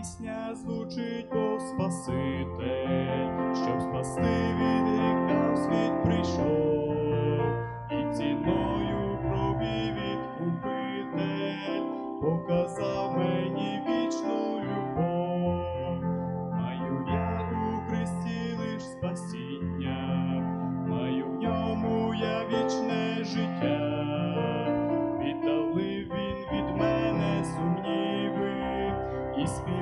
пісня звучить Бог Спаситель, щоб спасти від гріха в світ прийшов, і ціною крові відкупитель показав мені вічну любов, маю я у Христі лиш спасіння, маю в ньому я вічне життя, віддалив він від мене сумніви. Peace be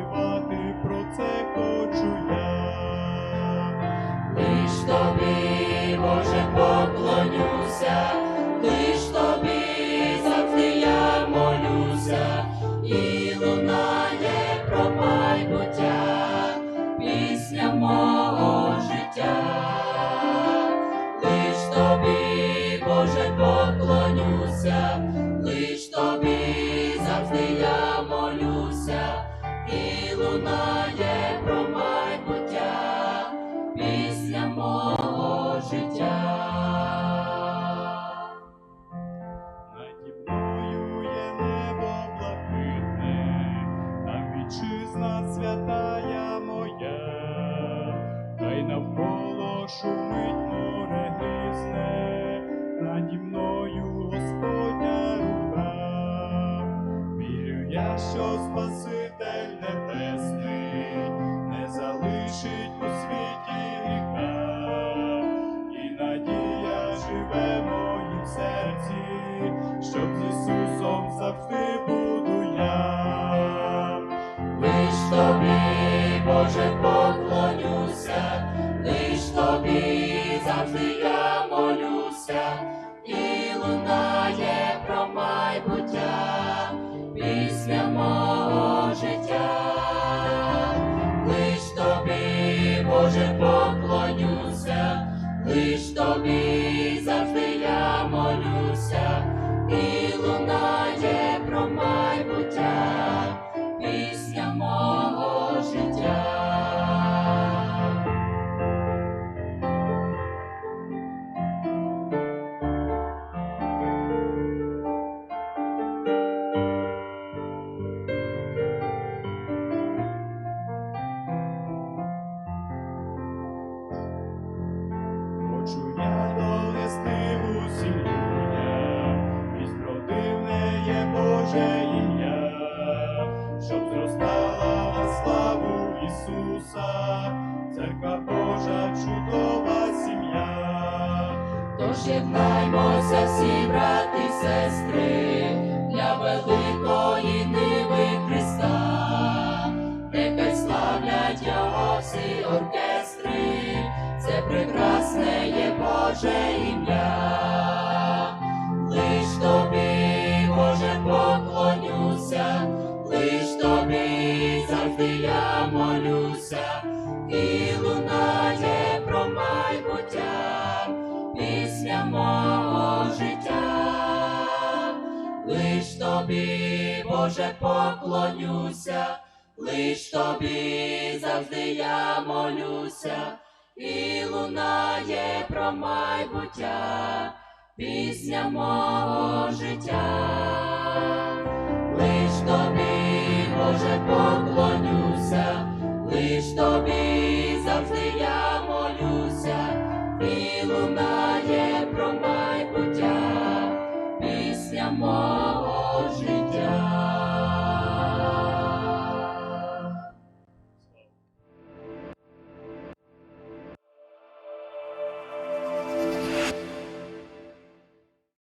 Боже, поклонюся, лиш тобі завжди я молюся, і лунає про пісня мого життя. Лиш тобі, Боже, поклонюся, лиш тобі шумить море грізне, наді мною Господня рука. Вірю я, що Спаситель небесний не залишить у світі гріха, і надія живе в моїм серці, щоб з Ісусом завжди буду я. Лиш тобі, завжди я молюся, і лунає про майбуття, церква Божа, чудова сім'я. Тож єднаймося всі брати сестри майбуття пісня мого життя, лиш тобі, Боже, поклонюся, лиш тобі завжди я молюся, і лунає про майбуття, пісня мого життя, лиш тобі, Боже, поклонюся,